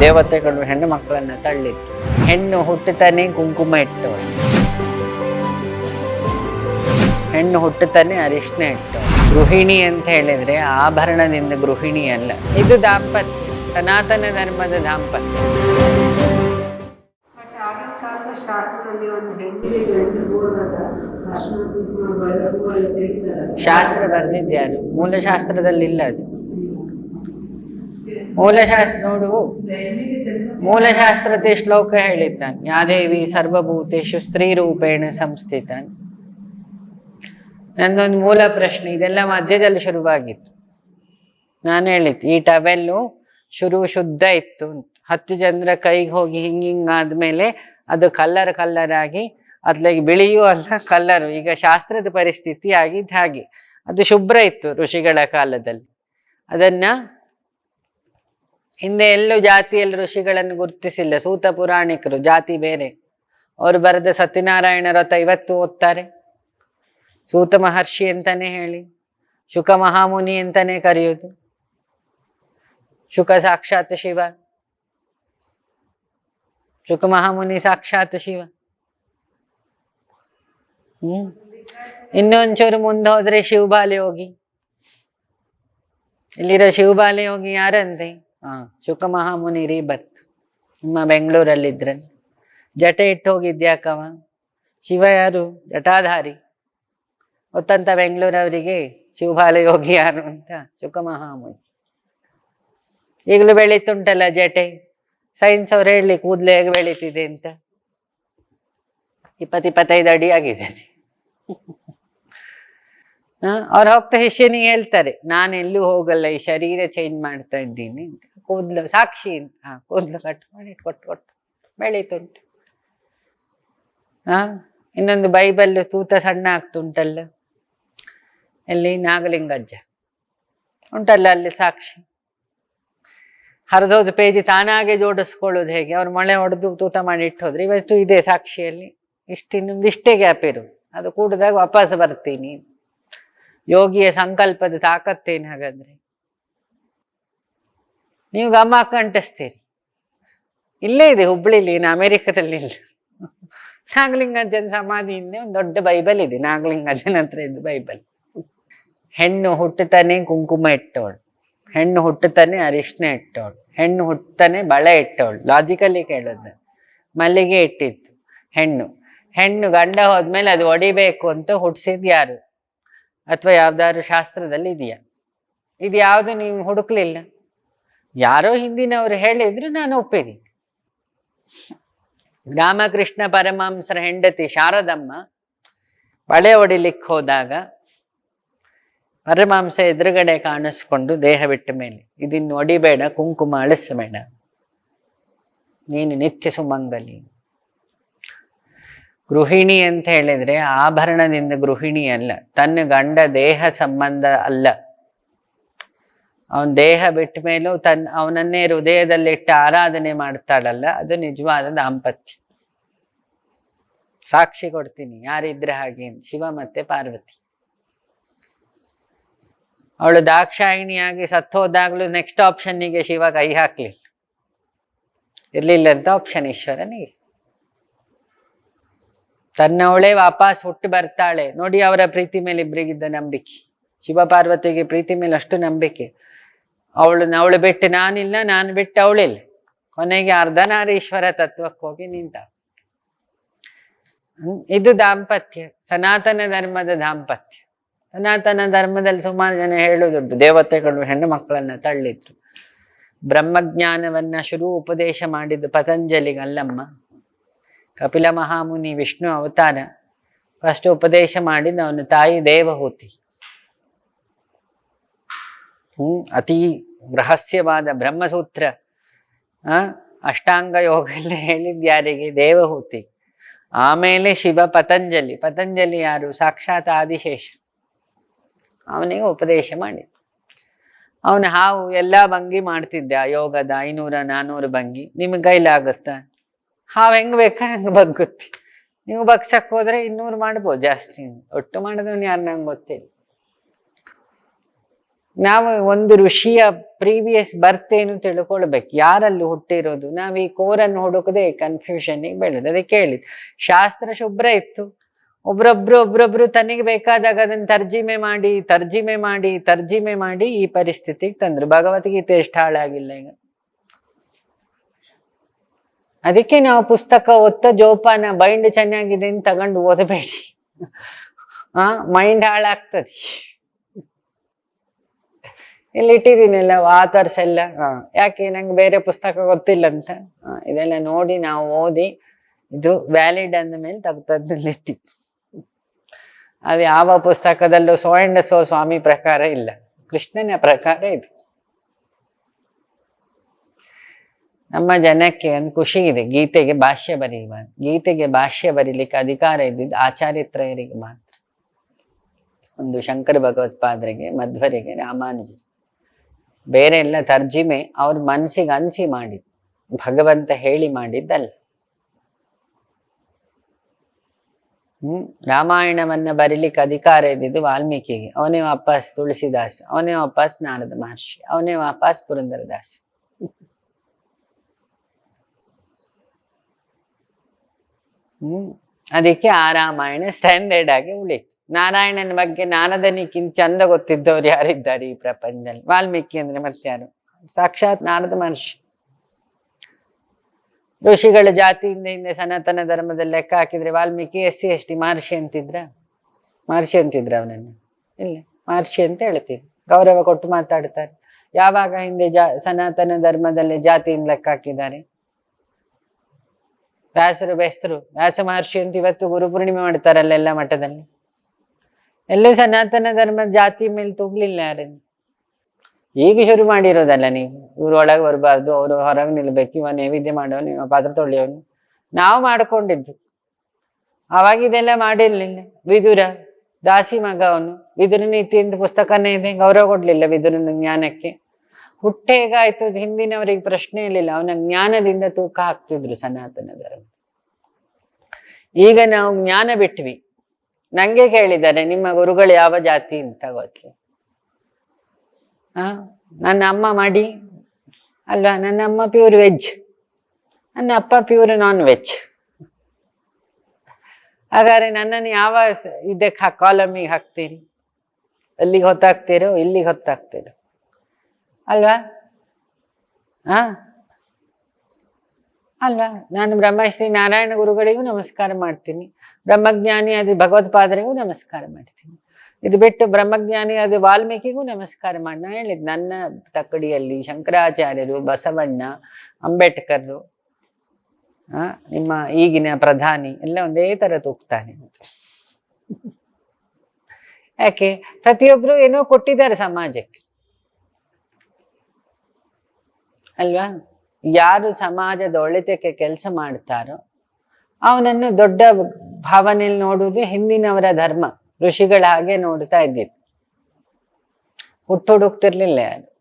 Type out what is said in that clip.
ದೇವತೆಗಳು ಹೆಣ್ಣು ಮಕ್ಕಳನ್ನ ತಳ್ಳಿತ್ತು. ಹೆಣ್ಣು ಹುಟ್ಟುತ್ತಾನೆ ಕುಂಕುಮ ಇಟ್ಟು ಹೆಣ್ಣು ಹುಟ್ಟುತ್ತಾನೆ ಅರಿಶಿನ ಇಟ್ಟು ಗೃಹಿಣಿ ಅಂತ ಹೇಳಿದ್ರೆ ಆಭರಣದಿಂದ ಗೃಹಿಣಿ ಅಲ್ಲ. ಇದು ದಾಂಪತ್ಯ ಸನಾತನ ಧರ್ಮದ ದಾಂಪತ್ಯ. ಶಾಸ್ತ್ರ ಬರ್ದಿದ್ಯಾರು ಮೂಲಶಾಸ್ತ್ರದಲ್ಲಿ ಇಲ್ಲ ಅದು. ಮೂಲಶಾಸ್ತ್ರ ನೋಡು. ಮೂಲಶಾಸ್ತ್ರದ ಮೂಲಶಾಸ್ತ್ರತೆ ಶ್ಲೋಕ ಹೇಳಿದ್ದಾನೆ. ಯಾದೇವಿ ಸರ್ವಭೂತೇಶು ಸ್ತ್ರೀ ರೂಪೇಣ ಸಂಸ್ಥಿತ ನನ್ನೊಂದು ಮೂಲ ಪ್ರಶ್ನೆ ಇದೆಲ್ಲ ಮಧ್ಯದಲ್ಲಿ ಶುರುವಾಗಿತ್ತು. ನಾನು ಹೇಳಿದ್ದು ಈ ಟವೆಲ್ಲು ಶುರು ಶುದ್ಧ ಇತ್ತು ಅಂತ. ಹತ್ತು ಜನರ ಕೈಗೆ ಹೋಗಿ ಹಿಂಗ ಹಿಂಗ ಆದ್ಮೇಲೆ ಅದು ಕಲ್ಲರ್ ಕಲ್ಲರ್ ಆಗಿ ಅದ್ಲಾಗಿ ಬಿಳಿಯೂ ಅಲ್ಲ ಕಲ್ಲರು. ಈಗ ಶಾಸ್ತ್ರದ ಪರಿಸ್ಥಿತಿ ಆಗಿದ್ದು ಹಾಗೆ. ಅದು ಶುಭ್ರ ಇತ್ತು ಋಷಿಗಳ ಕಾಲದಲ್ಲಿ. ಅದನ್ನ ಹಿಂದೆ ಎಲ್ಲೂ ಜಾತಿಯಲ್ಲಿ ಋಷಿಗಳನ್ನು ಗುರುತಿಸಿಲ್ಲ. ಸೂತ ಪುರಾಣಿಕರು, ಜಾತಿ ಬೇರೆ. ಅವರು ಬರೆದ ಸತ್ಯನಾರಾಯಣ ಇವತ್ತು ಓದ್ತಾರೆ. ಸೂತ ಮಹರ್ಷಿ ಅಂತಾನೆ ಹೇಳಿ, ಶುಕ ಮಹಾಮುನಿ ಅಂತಾನೆ ಕರೆಯೋದು. ಶುಕ ಸಾಕ್ಷಾತ್ ಶಿವ. ಶುಕ ಮಹಾಮುನಿ ಸಾಕ್ಷಾತ್ ಶಿವ. ಹ್ಮ್. ಇನ್ನೊಂಚೂರು ಮುಂದೆ ಹೋದ್ರೆ ಶಿವಬಾಲೆ ಹೋಗಿ ಇಲ್ಲಿರೋ ಶಿವಬಾಲೆ ಹೋಗಿ ಯಾರಂತೆ? ಶುಕ ಮಹಾಮುನಿ ರೀಬತ್ ನಿಮ್ಮ ಬೆಂಗಳೂರಲ್ಲಿದ್ರೆ. ಜಟೆ ಇಟ್ಟು ಹೋಗಿದ್ಯಾಕವ ಶಿವ ಯಾರು? ಜಟಾಧಾರಿ. ಗೊತ್ತಂತ ಬೆಂಗಳೂರವರಿಗೆ ಶಿವಬಾಲೆ ಯೋಗಿ ಯಾರು ಅಂತ ಶುಕ ಮಹಾಮುನಿ ಈಗಲೂ ಬೆಳೀತುಂಟಲ್ಲ ಜಟೆ? ಸೈನ್ಸ್ ಅವ್ರು ಹೇಳಿ ಕೂದಲು ಹೇಗೆ ಬೆಳೀತಿದೆ ಅಂತ. ಇಪ್ಪತ್ತು ಇಪ್ಪತ್ತೈದು ಅಡಿ ಆಗಿದೆ ಅವ್ರು ಹೋಗ್ತಾ, ಶಿಷ್ಯನಿಗೆ ಹೇಳ್ತಾರೆ ನಾನು ಎಲ್ಲೂ ಹೋಗಲ್ಲ, ಈ ಶರೀರ ಚೇಂಜ್ ಮಾಡ್ತಾ ಇದ್ದೀನಿ ಅಂತ. ಕೂದಲು, ಸಾಕ್ಷಿ ಅಂತ ಹಾ ಕೂದಲು ಕಟ್ ಮಾಡಿ ಕೊಟ್ಟು ಕೊಟ್ಟು, ಬೆಳೀತುಂಟು. ಹಾ ಇನ್ನೊಂದು ಬೈಬಲ್ ತೂತ ಸಣ್ಣ ಆಗ್ತುಂಟಲ್ಲ, ಎಲ್ಲಿ ನಾಗಲಿಂಗಜ್ಜ ಉಂಟಲ್ಲ ಅಲ್ಲಿ ಸಾಕ್ಷಿ. ಹರಿದೋದು ಪೇಜಿ ತಾನಾಗೆ ಜೋಡಿಸ್ಕೊಳ್ಳೋದು ಹೇಗೆ? ಅವ್ರು ಮಳೆ ಹೊಡೆದು ತೂತ ಮಾಡಿ ಇಟ್ಟು ಹೋದ್ರೆ ಇವತ್ತು ಇದೆ ಸಾಕ್ಷಿಯಲ್ಲಿ. ಇಷ್ಟು ಇನ್ನೊಂದು ಇಷ್ಟೇ ಗ್ಯಾಪ್ ಇರು ಅದು ಕೂಡಿದಾಗ ವಾಪಸ್ ಬರ್ತೀನಿ. ಯೋಗಿಯ ಸಂಕಲ್ಪದ ತಾಕತ್ತೇನು ಹಾಗಾದ್ರೆ? ನೀವು ಗಮ್ಮ ಕಂಟಿಸ್ತೀರಿ. ಇಲ್ಲೇ ಇದೆ, ಹುಬ್ಳಿಲಿ, ಇನ್ನು ಅಮೆರಿಕದಲ್ಲಿ ಇಲ್ಲ. ನಾಗಲಿಂಗಜ್ಜನ ಸಮಾಧಿ ಹಿಂದೆ ಒಂದು ದೊಡ್ಡ ಬೈಬಲ್ ಇದೆ ನಾಗಲಿಂಗಜ್ಜನ ಹತ್ರ ಇದ್ದು ಬೈಬಲ್. ಹೆಣ್ಣು ಹುಟ್ಟುತ್ತಾನೆ, ಕುಂಕುಮ ಇಟ್ಟವಳು. ಹೆಣ್ಣು ಹುಟ್ಟುತ್ತಾನೆ ಅರಿಶಿನ ಇಟ್ಟವಳು. ಹೆಣ್ಣು ಹುಟ್ಟುತ್ತಾನೆ, ಬಳೆ ಇಟ್ಟವಳು. ಲಾಜಿಕಲಿ ಕೇಳೋದು. ಮಲ್ಲಿಗೆ ಇಟ್ಟಿತ್ತು, ಹೆಣ್ಣು. ಹೆಣ್ಣು ಗಂಡ ಹೋದ್ಮೇಲೆ ಅದು ಒಡಿಬೇಕು ಅಂತ ಹುಟ್ಟಿಸಿದ್ ಯಾರು? ಅಥವಾ ಯಾವ್ದಾದ್ರು ಶಾಸ್ತ್ರದಲ್ಲಿ ಇದೆಯಾ? ಇದು ಯಾವುದು ನೀವು ಹುಡುಕ್ಲಿಲ್ಲ? ಯಾರೋ ಹಿಂದಿನವರು ಹೇಳಿದ್ರು, ನಾನು ಒಪ್ಪಿದ್ದೀನಿ. ರಾಮಕೃಷ್ಣ ಪರಮಾಂಸರ ಹೆಂಡತಿ ಶಾರದಮ್ಮ ಬಳೆ ಹೊಡಿಲಿಕ್ಕೆ ಹೋದಾಗ ಪರಮಾಂಸ ಎದುರುಗಡೆ ಕಾಣಿಸ್ಕೊಂಡು ದೇಹ ಬಿಟ್ಟ ಮೇಲೆ, ಇದನ್ನು ಒಡಿಬೇಡ ಕುಂಕುಮ ಅಳಿಸಬೇಡ. ನೀನು ನಿತ್ಯ ಸುಮಂಗಲಿ. ಗೃಹಿಣಿ ಅಂತ ಹೇಳಿದ್ರೆ ಆಭರಣದಿಂದ ಗೃಹಿಣಿ ಅಲ್ಲ, ತನ್ನ ಗಂಡ ದೇಹ ಸಂಬಂಧ ಅಲ್ಲ. ಅವನ ದೇಹ ಬಿಟ್ಟ ಮೇಲೂ ತನ್ನ ಅವನನ್ನೇ ಹೃದಯದಲ್ಲಿಟ್ಟು ಆರಾಧನೆ ಮಾಡ್ತಾಳಲ್ಲ, ಅದು ನಿಜವಾದ ದಾಂಪತ್ಯ. ಸಾಕ್ಷಿ ಕೊಡ್ತೀನಿ, ಯಾರಿದ್ರೆ ಹಾಗೆ ಶಿವ ಮತ್ತೆ ಪಾರ್ವತಿ. ಅವಳು ದಾಕ್ಷಾಯಿಣಿಯಾಗಿ ಸತ್ತೋದಾಗ್ಲೂ ನೆಕ್ಸ್ಟ್ ಆಪ್ಷನ್ನಿಗೆ ಶಿವ ಕೈ ಹಾಕ್ಲಿಲ್ಲ. ಇರ್ಲಿಲ್ಲ ಅಂತ ಆಪ್ಷನ್ ಈಶ್ವರನಿಗೆ. ತನ್ನವಳೇ ವಾಪಸ್ ಹುಟ್ಟು ಬರ್ತಾಳೆ. ನೋಡಿ ಅವರ ಪ್ರೀತಿ ಮೇಲೆ ಇಬ್ಬರಿಗಿದ್ದ ನಂಬಿಕೆ. ಶಿವ ಪಾರ್ವತಿಗೆ ಪ್ರೀತಿ ಮೇಲೆ ಅಷ್ಟು ನಂಬಿಕೆ. ಅವಳು ಅವಳು ಬಿಟ್ಟು ನಾನಿಲ್ಲ, ನಾನು ಬಿಟ್ಟು ಅವಳಿಲ್ಲ. ಕೊನೆಗೆ ಅರ್ಧನಾರೀಶ್ವರ ತತ್ವಕ್ಕೆ ಹೋಗಿ ನಿಂತ. ಇದು ದಾಂಪತ್ಯ, ಸನಾತನ ಧರ್ಮದ ದಾಂಪತ್ಯ. ಸನಾತನ ಧರ್ಮದಲ್ಲಿ ಸುಮಾರು ಜನ ಹೇಳುದುಂಟು ದೇವತೆಗಳು, ಹೆಣ್ಣು ಮಕ್ಕಳನ್ನ ತಳ್ಳಿದ್ರು. ಬ್ರಹ್ಮಜ್ಞಾನವನ್ನ ಶುರು ಉಪದೇಶ ಮಾಡಿದ್ದು ಪತಂಜಲಿಗಲ್ಲಮ್ಮ ಕಪಿಲ ಮಹಾಮುನಿ ವಿಷ್ಣು ಅವತಾರ. ಫಸ್ಟ್ ಉಪದೇಶ ಮಾಡಿದ್ದು ಅವನ ತಾಯಿ ದೇವಹೂತಿ. ಹ್ಮ್, ಅತಿ ರಹಸ್ಯವಾದ ಬ್ರಹ್ಮಸೂತ್ರ ಅಷ್ಟಾಂಗ ಯೋಗ ಎಲ್ಲ ಹೇಳಿದ್ ಯಾರಿಗೆ ದೇವಹೂತಿ. ಆಮೇಲೆ ಶಿವ ಪತಂಜಲಿ. ಪತಂಜಲಿ ಯಾರು? ಸಾಕ್ಷಾತ್ ಆದಿಶೇಷ. ಅವನಿಗೆ ಉಪದೇಶ ಮಾಡಿ ಅವನ ಹಾವು ಎಲ್ಲ ಭಂಗಿ ಮಾಡ್ತಿದ್ದ. ಯೋಗದ ಐನೂರ ನಾನೂರು ಭಂಗಿ. ನಿಮಗೆ ಕೈಲಾಗುತ್ತಾ? ಹಾವು ಹೆಂಗ್ ಬೇಕಾ? ಹಂಗೆ ಬಗ್ಗುತ್ತೆ? ನೀವು ಬಗ್ಸಕ್ ಹೋದ್ರೆ ಇನ್ನೂರು ಮಾಡ್ಬೋದು ಜಾಸ್ತಿ. ಒಟ್ಟು ಮಾಡಿದವನು ಯಾರು ನಂಗೆ ಗೊತ್ತಿಲ್ಲ. ನಾವು ಒಂದು ಋಷಿಯ ಪ್ರೀವಿಯಸ್ ಬರ್ತ್ ಏನು ತಿಳ್ಕೊಳ್ಬೇಕು? ಯಾರಲ್ಲಿ ಹುಟ್ಟಿರೋದು? ನಾವು ಈ ಕೋರನ್ನು ಹುಡುಕದೆ ಕನ್ಫ್ಯೂಷನ್ಗೆ ಬೆಳೆದು ಅದಕ್ಕೆ ಹೇಳಿದ್ ಶಾಸ್ತ್ರ ಶುಭ್ರ ಇತ್ತು. ಒಬ್ರೊಬ್ರು ಒಬ್ರೊಬ್ರು ತನಗೆ ಬೇಕಾದಾಗ ಅದನ್ನ ತರ್ಜಿಮೆ ಮಾಡಿ ತರ್ಜಿಮೆ ಮಾಡಿ ತರ್ಜಿಮೆ ಮಾಡಿ ಈ ಪರಿಸ್ಥಿತಿಗೆ ತಂದ್ರು. ಭಗವದ್ಗೀತೆ ಎಷ್ಟು ಹಾಳಾಗಿಲ್ಲ ಈಗ. ಅದಕ್ಕೆ ನಾವು ಪುಸ್ತಕ ಒತ್ತ ಜೋಪಾನ ಬೈಂಡ್ ಚೆನ್ನಾಗಿದೆ ಅಂತ ತಗೊಂಡು ಓದಬೇಡಿ. ಆ ಮೈಂಡ್ ಹಾಳಾಗ್ತದೆ. ಇಲ್ಲಿ ಇಟ್ಟಿದ್ದೀನಲ್ಲ ಆಥರ್ಸ್ ಎಲ್ಲ. ಯಾಕೆ ನಂಗೆ ಬೇರೆ ಪುಸ್ತಕ ಗೊತ್ತಿಲ್ಲ ಅಂತ ಇದೆಲ್ಲ ನೋಡಿ ನಾವು ಓದಿ ಇದು ವ್ಯಾಲಿಡ್ ಅಂದ ಮೇಲೆ ತೆಗ್ದದ್ದಲ್ಲಿ ಇಟ್ಟಿ ಅದು ಯಾವ ಪುಸ್ತಕದಲ್ಲೂ ಸೋ ಅಂಡ್ ಸೋ ಸ್ವಾಮಿ ಪ್ರಕಾರ ಇಲ್ಲ. ಕೃಷ್ಣನ ಪ್ರಕಾರ ಇದು. ನಮ್ಮ ಜನಕ್ಕೆ ಒಂದು ಖುಷಿ ಇದೆ. ಗೀತೆಗೆ ಭಾಷ್ಯ ಬರೆಯುವ. ಗೀತೆಗೆ ಭಾಷ್ಯ ಬರೀಲಿಕ್ಕೆ ಅಧಿಕಾರ ಇದ್ದಿದ್ದು ಆಚಾರ್ಯತ್ರಯರಿಗೆ ಮಾತ್ರ. ಒಂದು ಶಂಕರ ಭಗವತ್ಪಾದರಿಗೆ ಮಧ್ವರಿಗೆ ರಾಮಾನುಜ ಬೇರೆ ಎಲ್ಲ ತರ್ಜಿಮೆ ಅವ್ರ ಮನಸ್ಸಿಗೆ ಅನಿಸಿ ಮಾಡಿದ್ದು. ಭಗವಂತ ಹೇಳಿ ಮಾಡಿದ್ದಲ್ಲ. ಹ್ಮ್, ರಾಮಾಯಣವನ್ನ ಬರೀಲಿಕ್ಕೆ ಅಧಿಕಾರ ಇದ್ದಿದ್ದು ವಾಲ್ಮೀಕಿಗೆ. ಅವನೇ ವಾಪಸ್ ತುಳಸಿದಾಸ್, ಅವನೇ ವಾಪಸ್ ನಾರದ ಮಹರ್ಷಿ, ಅವನೇ ವಾಪಸ್ ಪುರಂದರದಾಸ್. ಹ್ಮ್. ಅದಕ್ಕೆ ಆ ರಾಮಾಯಣ ಸ್ಟ್ಯಾಂಡರ್ಡ್ ಆಗಿ ಉಳಿತು. ನಾರಾಯಣನ ಬಗ್ಗೆ ನಾರದನಿಗಿಂತ ಚಂದ ಗೊತ್ತಿದ್ದವ್ರು ಯಾರಿದ್ದಾರೆ ಈ ಪ್ರಪಂಚದಲ್ಲಿ? ವಾಲ್ಮೀಕಿ ಅಂದ್ರೆ ಮತ್ತಾರು ಸಾಕ್ಷಾತ್ ನಾರದ ಮಹರ್ಷಿ ಋಷಿಗಳ ಜಾತಿಯಿಂದ ಹಿಂದೆ ಸನಾತನ ಧರ್ಮದಲ್ಲಿ ಲೆಕ್ಕ ಹಾಕಿದ್ರೆ Valmiki S C, S T, Maharshi ಅಂತಿದ್ರ? ಮಹರ್ಷಿ ಅಂತಿದ್ರ ಅವನನ್ನು? ಇಲ್ಲ. ಮಹರ್ಷಿ ಅಂತ ಹೇಳ್ತೀವಿ. ಗೌರವ ಕೊಟ್ಟು ಮಾತಾಡ್ತಾರೆ. ಯಾವಾಗ ಹಿಂದೆ ಜಾ, ಸನಾತನ ಧರ್ಮದಲ್ಲಿ ಜಾತಿಯಿಂದ ಲೆಕ್ಕ ಹಾಕಿದ್ದಾರೆ? ವ್ಯಾಸರು, ಬೆಸ್ತರು, ವ್ಯಾಸ ಮಹರ್ಷಿ ಅಂತ ಇವತ್ತು ಗುರು ಪೂರ್ಣಿಮೆ ಮಾಡ್ತಾರಲ್ಲ ಎಲ್ಲ ಮಠದಲ್ಲಿ. ಎಲ್ಲೂ ಸನಾತನ ಧರ್ಮದ ಜಾತಿ ಮೇಲೆ ತೂಗ್ಲಿಲ್ಲ ಯಾರನ್ನು ಈಗ ಶುರು ಮಾಡಿರೋದಲ್ಲ ನೀವು. ಇವ್ರು ಒಳಗೆ ಬರಬಾರ್ದು, ಅವರು ಹೊರಗೆ ನಿಲ್ಬೇಕು, ಇವ ನೈವೇದ್ಯ ಮಾಡೋನು, ಇವ ಪಾತ್ರ ತೊಳೆಯೋನು. ನಾವು ಮಾಡ್ಕೊಂಡಿದ್ದು. ಅವಾಗ ಇದೆಲ್ಲ ಮಾಡಿರ್ಲಿಲ್ಲ. ವಿದುರ, ದಾಸಿ ಮಗ ಅವನು. ವಿದುರ ನೀತಿ ಅಂತ ಪುಸ್ತಕನೇ ಇದೆ, ಗೌರವ ಕೊಡ್ಲಿಲ್ಲ ವಿದುರನ ಜ್ಞಾನಕ್ಕೆ. ಹುಟ್ಟು ಹೇಗಾಯ್ತು? ಹಿಂದಿನವರಿಗೆ ಪ್ರಶ್ನೆ ಇರಲಿಲ್ಲ. ಅವನ ಜ್ಞಾನದಿಂದ ತೂಕ ಹಾಕ್ತಿದ್ರು ಸನಾತನ ಧರ್ಮ. ಈಗ ನಾವು ಜ್ಞಾನ ಬಿಟ್ವಿ. ನಂಗೆ ಕೇಳಿದ್ದಾರೆ, ನಿಮ್ಮ ಗುರುಗಳು ಯಾವ ಜಾತಿ ಅಂತ ಗೊತ್ತು ಆ, ನನ್ನ ಅಮ್ಮ ಮಾಡಿ, ಅಲ್ವಾ? ನನ್ನ ಅಮ್ಮ ಪ್ಯೂರ್ ವೆಜ್ ನನ್ನ ಅಪ್ಪ ಪ್ಯೂರ್ ನಾನ್ ವೆಜ್ ಹಾಗಾದ್ರೆ ನನ್ನನ್ನು ಯಾವ ಇದಕ್ಕೆ ಕಾಲಮಿಗೆ ಹಾಕ್ತೀರಿ? ಅಲ್ಲಿಗೆ ಹೊತ್ತಾಕ್ತೀರೋ ಇಲ್ಲಿಗೆ ಹೊತ್ತಾಕ್ತೀರೋ ಅಲ್ವಾ? ಹಾ ಅಲ್ವಾ? ನಾನು ಬ್ರಹ್ಮಶ್ರೀ ನಾರಾಯಣ ಗುರುಗಳಿಗೂ ನಮಸ್ಕಾರ ಮಾಡ್ತೀನಿ. ಬ್ರಹ್ಮಜ್ಞಾನಿ ಅದು ಭಗವತ್ಪಾದರಿಗೂ ನಮಸ್ಕಾರ ಮಾಡ್ತೀನಿ. ಇದು ಬಿಟ್ಟು ಬ್ರಹ್ಮಜ್ಞಾನಿ ಅದು ವಾಲ್ಮೀಕಿಗೂ ನಮಸ್ಕಾರ ಮಾಡಿ. ನಾನು ಹೇಳಿದ್ ನನ್ನ ತಕ್ಕಡಿಯಲ್ಲಿ ಶಂಕರಾಚಾರ್ಯರು, ಬಸವಣ್ಣ, ಅಂಬೇಡ್ಕರ್ರು, ಆ, ನಿಮ್ಮ ಈಗಿನ ಪ್ರಧಾನಿ ಎಲ್ಲ ಒಂದೇ ತರ ತೂಗ್ತಾನೆ ಯಾಕೆ? ಪ್ರತಿಯೊಬ್ಬರು ಏನೋ ಕೊಟ್ಟಿದ್ದಾರೆ ಸಮಾಜಕ್ಕೆ. ಅಲ್ವಾ? ಯಾರು ಸಮಾಜದ ಒಳಿತಕ್ಕೆ ಕೆಲಸ ಮಾಡ್ತಾರೋ ಅವನನ್ನು ದೊಡ್ಡ ಭಾವನೆಯಲ್ಲಿ ನೋಡುವುದು ಹಿಂದಿನವರ ಧರ್ಮ. ಋಷಿಗಳ ಹಾಗೆ ನೋಡ್ತಾ ಇದ್ದಿದ್ದು. ಹುಟ್ಟು ಹುಡುಕ್ತಿರ್ಲಿಲ್ಲ ಯಾರು?